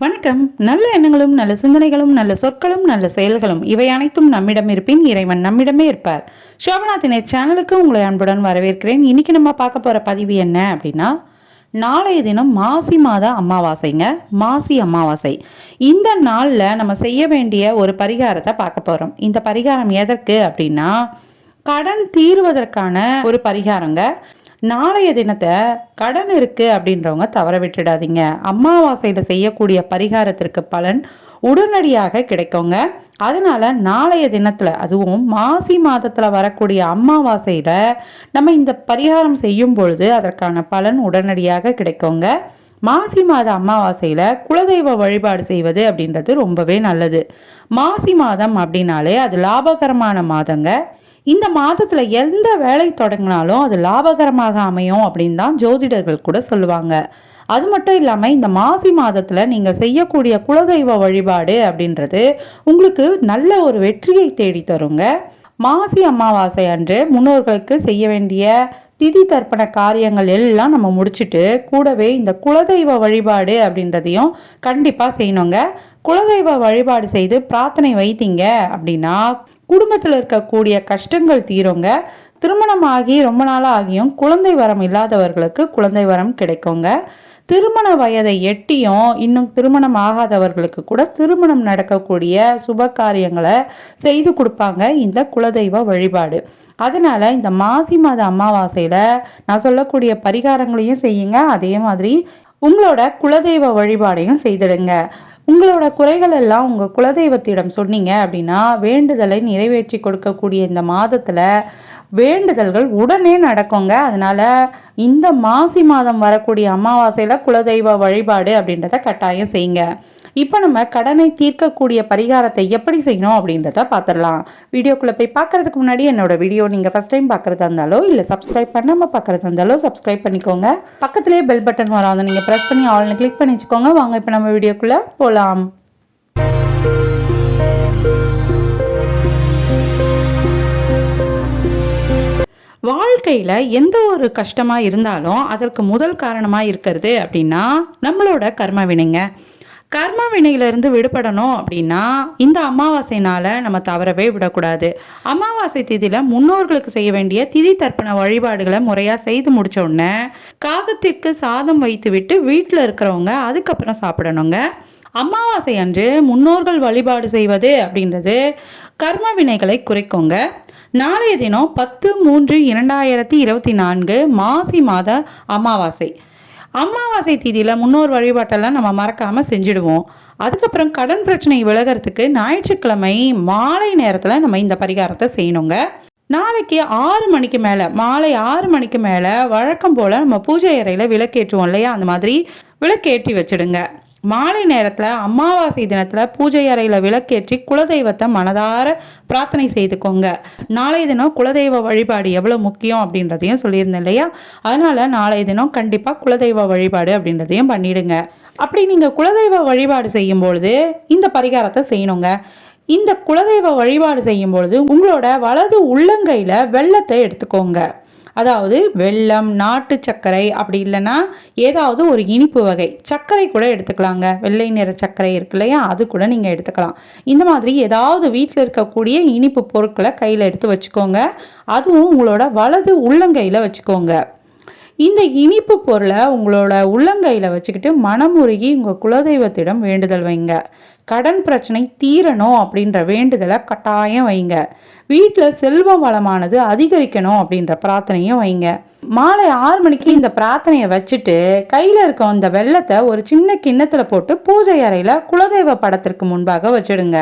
வணக்கம். நல்ல எண்ணங்களும் நல்ல சிந்தனைகளும் நல்ல சொற்களும் நல்ல செயல்களும் இவை அனைத்தும் நம்மிடம் இருப்பின் இறைவன் நம்மிடமே இருப்பார். சோபநாத்தினை சேனலுக்கு உங்களை அன்புடன் வரவேற்கிறேன். இன்னைக்கு நம்ம பார்க்க போகிற பதிவு என்ன அப்படின்னா நாளைய தினம் மாசி மாத அமாவாசைங்க. மாசி அமாவாசை. இந்த நாளில் நம்ம செய்ய வேண்டிய ஒரு பரிகாரத்தை பார்க்க போகிறோம் இந்த பரிகாரம் எதற்கு அப்படின்னா கடன் தீர்வதற்கான ஒரு பரிகாரங்க. நாளைய தினத்தை கடன் இருக்குது அப்படின்றவங்க தவற விட்டுடாதீங்க. அமாவாசையில் செய்யக்கூடிய பரிகாரத்திற்கு பலன் உடனடியாக கிடைக்குங்க. அதனால் நாளைய தினத்தில் அதுவும் மாசி மாதத்தில் வரக்கூடிய அமாவாசையில் நம்ம இந்த பரிகாரம் செய்யும் பொழுது அதற்கான பலன் உடனடியாக கிடைக்குங்க. மாசி மாத அமாவாசையில் குலதெய்வ வழிபாடு செய்வது அப்படின்றது ரொம்பவே நல்லது. மாசி மாதம் அப்படின்னாலே அது லாபகரமான மாதங்க. இந்த மாதத்தில் எந்த வேலை தொடங்கினாலும் அது லாபகரமாக அமையும் அப்படின்னு தான் ஜோதிடர்கள் கூட சொல்லுவாங்க. அது மட்டும் இல்லாமல் இந்த மாசி மாதத்தில் நீங்கள் செய்யக்கூடிய குலதெய்வ வழிபாடு அப்படின்றது உங்களுக்கு நல்ல ஒரு வெற்றியை தேடி தருங்க. மாசி அமாவாசை அன்று முன்னோர்களுக்கு செய்ய வேண்டிய திதி தர்ப்பண காரியங்கள் எல்லாம் நம்ம முடிச்சுட்டு கூடவே இந்த குலதெய்வ வழிபாடு அப்படின்றதையும் கண்டிப்பாக செய்யணுங்க. குலதெய்வ வழிபாடு செய்து பிரார்த்தனை வைத்தீங்க அப்படின்னா குடும்பத்தில் இருக்கக்கூடிய கஷ்டங்கள் தீருங்க. திருமணம் ஆகி ரொம்ப நாளாக ஆகியும் குழந்தை வரம் இல்லாதவர்களுக்கு குழந்தை வரம் கிடைக்குங்க. திருமண வயதை எட்டியும் இன்னும் திருமணம் ஆகாதவர்களுக்கு கூட திருமணம் நடக்கக்கூடிய சுப காரியங்களை செய்து கொடுப்பாங்க இந்த குலதெய்வ வழிபாடு. அதனால் இந்த மாசி மாத அமாவாசையில் நான் சொல்லக்கூடிய பரிகாரங்களையும் செய்யுங்க. அதே மாதிரி உங்களோட குலதெய்வ வழிபாடையும் செய்திடுங்க. உங்களோட குறைகள் எல்லாம் உங்கள் குலதெய்வத்திடம் சொன்னீங்க அப்படின்னா வேண்டுதலை நிறைவேற்றி கொடுக்கக்கூடிய இந்த மாதத்தில் வேண்டுதல்கள் உடனே நடக்குங்க. அதனால் இந்த மாசி மாதம் வரக்கூடிய அமாவாசையில் குலதெய்வ வழிபாடு அப்படின்றத கட்டாயம் செய்யுங்க. இப்போ நம்ம கடனை தீர்க்கக்கூடிய பரிகாரத்தை எப்படி செய்யணும் அப்படின்றத பார்த்துடலாம். வீடியோக்குள்ளே போய் பார்க்கறதுக்கு முன்னாடி என்னோட வீடியோ நீங்கள் ஃபஸ்ட் டைம் பார்க்குறதா இருந்தாலோ இல்லை சப்ஸ்கிரைப் பண்ணாமல் பார்க்குறதா இருந்தாலோ சப்ஸ்கிரைப் பண்ணிக்கோங்க. பக்கத்துலேயே பெல் பட்டன் வரும். அதை நீங்கள் ப்ரெஸ் பண்ணி ஆல்னு கிளிக் பண்ணி வச்சுக்கோங்க. வாங்க இப்போ நம்ம வீடியோக்குள்ளே போகலாம் வாழ்க்கையில் எந்த ஒரு கஷ்டமாக இருந்தாலும் அதற்கு முதல் காரணமாக இருக்கிறது அப்படின்னா நம்மளோட கர்ம வினைங்க. கர்ம வினையிலிருந்து விடுபடணும் அப்படின்னா இந்த அமாவாசைனால நம்ம தவறவே விடக்கூடாது. அமாவாசை திதியில் முன்னோர்களுக்கு செய்ய வேண்டிய திதி தர்ப்பண வழிபாடுகளை முறையாக செய்து முடிச்ச உடனே காகத்திற்கு சாதம் வைத்து விட்டு வீட்டில் இருக்கிறவங்க அதுக்கப்புறம் சாப்பிடணுங்க. அமாவாசை அன்று முன்னோர்கள் வழிபாடு செய்வது அப்படின்றது கர்ம வினைகளை குறைக்குங்க. நாளைய தினம் பத்து மூன்று இரண்டாயிரத்தி இருபத்தி நான்கு மாசி மாத அமாவாசை. அமாவாசை தீதியில் முன்னோர் வழிபாட்டெல்லாம் நம்ம மறக்காமல் செஞ்சுடுவோம். அதுக்கப்புறம் கடன் பிரச்சனை விலகிறதுக்கு ஞாயிற்றுக்கிழமை மாலை நேரத்தில் நம்ம இந்த பரிகாரத்தை செய்யணுங்க. நாளைக்கு ஆறு மணிக்கு மேலே மாலை ஆறு மணிக்கு மேலே வழக்கம் போல் நம்ம பூஜை அறையில் விளக்கேற்றுவோம் இல்லையா? அந்த மாதிரி விளக்கேற்றி வச்சுடுங்க. மாலை நேரத்தில் அமாவாசை தினத்தில் பூஜை அறையில் விளக்கேற்றி குலதெய்வத்தை மனதார பிரார்த்தனை செய்துக்கோங்க. நாளைய தினம் குலதெய்வ வழிபாடு எவ்வளோ முக்கியம் அப்படின்றதையும் சொல்லியிருந்தேன் இல்லையா? அதனால் நாளைய தினம் கண்டிப்பாக குலதெய்வ வழிபாடு அப்படின்றதையும் பண்ணிடுங்க. அப்படி நீங்கள் குலதெய்வ வழிபாடு செய்யும் பொழுது இந்த பரிகாரத்தை செய்யணுங்க. இந்த குலதெய்வ வழிபாடு செய்யும் பொழுது உங்களோட வலது உள்ளங்கையில் வெள்ளத்தை எடுத்துக்கோங்க. அதாவது வெள்ளம் நாட்டு சர்க்கரை அப்படி இல்லைன்னா ஏதாவது ஒரு இனிப்பு வகை. சர்க்கரை கூட எடுத்துக்கலாங்க. வெள்ளை நிற சர்க்கரை இருக்கு இல்லையா? அது கூட நீங்கள் எடுத்துக்கலாம். இந்த மாதிரி ஏதாவது வீட்டில் இருக்கக்கூடிய இனிப்பு பொருட்களை கையில் எடுத்து வச்சுக்கோங்க. அதுவும் உங்களோட வலது உள்ளங்கையில் வச்சுக்கோங்க. இந்த இனிப்பு பொருளை உங்களோட உள்ளங்கையில் வச்சுக்கிட்டு மனமுருகி உங்கள் குலதெய்வத்திடம் வேண்டுதல் வைங்க. கடன் பிரச்சனை தீரணும் அப்படின்ற வேண்டுதலை கட்டாயம் வைங்க. வீட்டில் செல்வம் வளமானது அதிகரிக்கணும் அப்படின்ற பிரார்த்தனையும் வைங்க. மாலை ஆறு மணிக்கு இந்த பிரார்த்தனையை வச்சுட்டு கையில் இருக்க அந்த வெள்ளத்தை ஒரு சின்ன கிண்ணத்தில் போட்டு பூஜை அறையில் குலதெய்வ படத்திற்கு முன்பாக வச்சுடுங்க.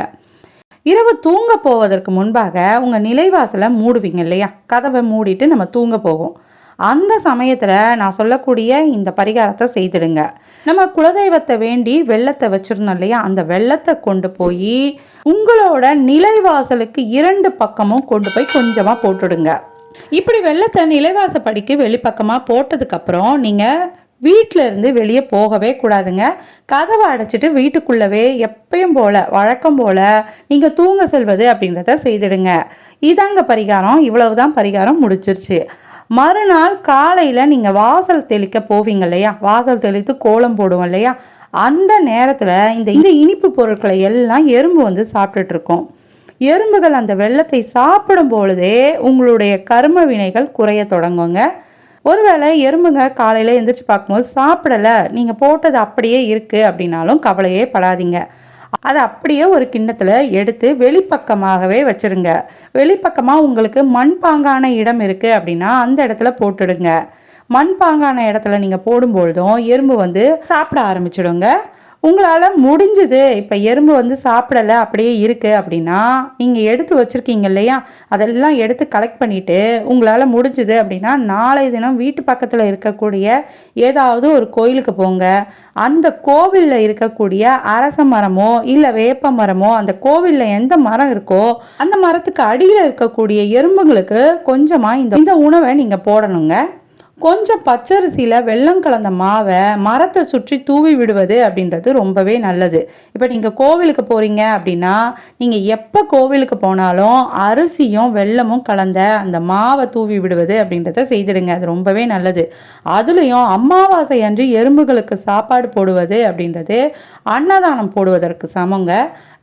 இரவு தூங்க போவதற்கு முன்பாக உங்கள் நிலைவாசலை மூடுவீங்க இல்லையா? கதவை மூடிட்டு நம்ம தூங்க போவோம். அந்த சமயத்தில் நான் சொல்லக்கூடிய இந்த பரிகாரத்தை செய்திடுங்க. நம்ம குலதெய்வத்தை வேண்டி வெள்ளத்தை வச்சுருந்தோம் இல்லையா? அந்த வெள்ளத்தை கொண்டு போய் உங்களோட நிலைவாசலுக்கு இரண்டு பக்கமும் கொண்டு போய் கொஞ்சமாக போட்டுடுங்க. இப்படி வெள்ளத்தை நிலைவாசப்படிக்கு வெளிப்பக்கமாக போட்டதுக்கப்புறம் நீங்கள் வீட்டில் இருந்து வெளியே போகவே கூடாதுங்க. கதவை அடைச்சிட்டு வீட்டுக்குள்ளவே எப்பயும் போல் வழக்கம் போல் நீங்கள் தூங்க செல்வது அப்படின்றத செய்திடுங்க. இதாங்க பரிகாரம். இவ்வளவுதான் பரிகாரம் முடிச்சிருச்சு மறுநாள் காலையில் நீங்கள் வாசல் தெளிக்க போவீங்க இல்லையா? வாசல் தெளித்து கோலம் போடுவோம் இல்லையா? அந்த நேரத்தில் இந்த இந்த இனிப்பு பொருட்களை எல்லாம் எறும்பு வந்து சாப்பிட்டுட்ருக்கோம் எறும்புகள் அந்த வெள்ளத்தை சாப்பிடும் பொழுதே உங்களுடைய கர்ம வினைகள் குறைய தொடங்குங்க. ஒருவேளை எறும்புங்க காலையில் எந்திரிச்சு பார்க்கும்போது சாப்பிடலை நீங்கள் போட்டது அப்படியே இருக்குது அப்படின்னாலும் கவலையே படாதீங்க. அதை அப்படியே ஒரு கிண்ணத்தில் எடுத்து வெளிப்பக்கமாகவே வச்சுருங்க. வெளிப்பக்கமாக உங்களுக்கு மண்பாங்கான இடம் இருக்குது அப்படின்னா அந்த இடத்துல போட்டுடுங்க. மண்பாங்கான இடத்துல நீங்கள் போடும்பொழுதும் எறும்பு வந்து சாப்பிட ஆரம்பிச்சிடுங்க. உங்களால் முடிஞ்சது. இப்போ எறும்பு வந்து சாப்பிடலை அப்படியே இருக்குது அப்படின்னா நீங்கள் எடுத்து வச்சுருக்கீங்க இல்லையா? அதெல்லாம் எடுத்து கலெக்ட் பண்ணிவிட்டு உங்களால் முடிஞ்சுது அப்படின்னா நாளை தினம் வீட்டு பக்கத்தில் இருக்கக்கூடிய ஏதாவது ஒரு கோயிலுக்கு போங்க. அந்த கோவிலில் இருக்கக்கூடிய அரச மரமோ இல்லை வேப்ப மரமோ அந்த கோவிலில் எந்த மரம் இருக்கோ அந்த மரத்துக்கு அடியில் இருக்கக்கூடிய எறும்புங்களுக்கு கொஞ்சமாக இந்த இந்த உணவை நீங்கள் போடணுங்க. கொஞ்சம் பச்சரிசியில் வெள்ளம் கலந்த மாவை மரத்தை சுற்றி தூவி விடுவது அப்படின்றது ரொம்பவே நல்லது. இப்போ நீங்கள் கோவிலுக்கு போகிறீங்க அப்படின்னா நீங்கள் எப்போ கோவிலுக்கு போனாலும் அரிசியும் வெல்லமும் கலந்த அந்த மாவை தூவி விடுவது அப்படின்றத செய்திடுங்க. அது ரொம்பவே நல்லது. அதுலேயும் அமாவாசை அன்று எறும்புகளுக்கு சாப்பாடு போடுவது அப்படின்றது அன்னதானம் போடுவதற்கு சமங்க.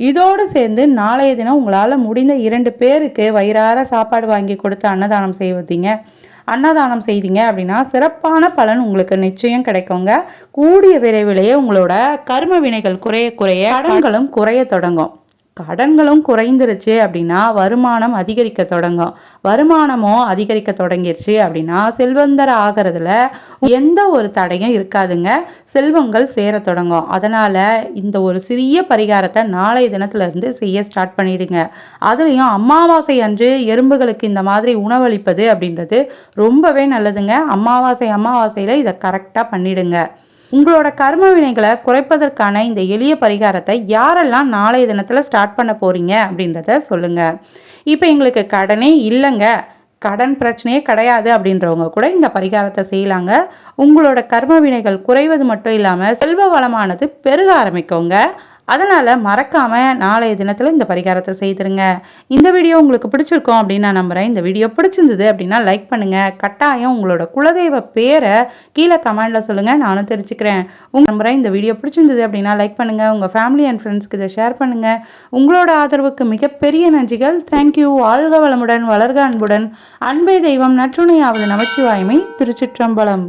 இதோடு சேர்ந்து நாளைய தினம் உங்களால் முடிந்த இரண்டு பேருக்கு வயிறார சாப்பாடு வாங்கி கொடுத்து அன்னதானம் செய்வதீங்க. அன்னதானம் செய்தீங்க அப்படின்னா சிறப்பான பலன் உங்களுக்கு நிச்சயம் கிடைக்குங்க. கூடிய விரைவிலேயே உங்களோட கர்ம வினைகள் குறைய குறைய கடன்களும் குறைய தொடங்கும். கடன்களும் குறைந்துருச்சு அப்படின்னா வருமானம் அதிகரிக்க தொடங்கும். வருமானமும் அதிகரிக்க தொடங்கிருச்சு அப்படின்னா செல்வந்தர் ஆகிறதுல எந்த ஒரு தடையும் இருக்காதுங்க. செல்வங்கள் சேர தொடங்கும். அதனால் இந்த ஒரு சிறிய பரிகாரத்தை நாளைய தினத்துலேருந்து செய்ய ஸ்டார்ட் பண்ணிடுங்க. அதுலேயும் அமாவாசை அன்று எறும்புகளுக்கு இந்த மாதிரி உணவளிப்பது அப்படின்றது ரொம்பவே நல்லதுங்க. அமாவாசை அமாவாசையில் இதை கரெக்டாக பண்ணிடுங்க. உங்களோட கர்ம வினைகளை குறைப்பதற்கான இந்த எளிய பரிகாரத்தை யாரெல்லாம் நாளைய தினத்தில் ஸ்டார்ட் பண்ண போகிறீங்க அப்படின்றத சொல்லுங்கள் இப்போ எங்களுக்கு கடனே இல்லைங்க. கடன் பிரச்சனையே கிடையாது அப்படின்றவங்க கூட இந்த பரிகாரத்தை செய்யலாங்க. உங்களோட கர்ம வினைகள் குறைவது மட்டும் இல்லாமல் செல்வ வளமானது பெருக ஆரம்பிக்கோங்க. அதனால் மறக்காமல் நாளைய தினத்தில் இந்த பரிகாரத்தை செய்திருங்க. இந்த வீடியோ உங்களுக்கு பிடிச்சிருக்கோம் அப்படின்னு நான் நம்புகிறேன் இந்த வீடியோ பிடிச்சிருந்தது அப்படின்னா லைக் பண்ணுங்கள் கட்டாயம் உங்களோட குலதெய்வ பேரை கீழே கமெண்டில் சொல்லுங்கள் நானும் தெரிஞ்சுக்கிறேன். உங்கள் நம்புகிறேன் இந்த வீடியோ பிடிச்சிருந்தது அப்படின்னா லைக் பண்ணுங்கள் உங்கள் ஃபேமிலி அண்ட் ஃப்ரெண்ட்ஸ்க்கு இதை ஷேர் பண்ணுங்கள் உங்களோட ஆதரவுக்கு மிகப்பெரிய நன்றிகள். தேங்க்யூ வாழ்க வளமுடன் வளர்க அன்புடன். அன்பே தெய்வம் நற்றுணையாவது நமச்சிவாய்மை. திருச்சிற்றம்பலம்.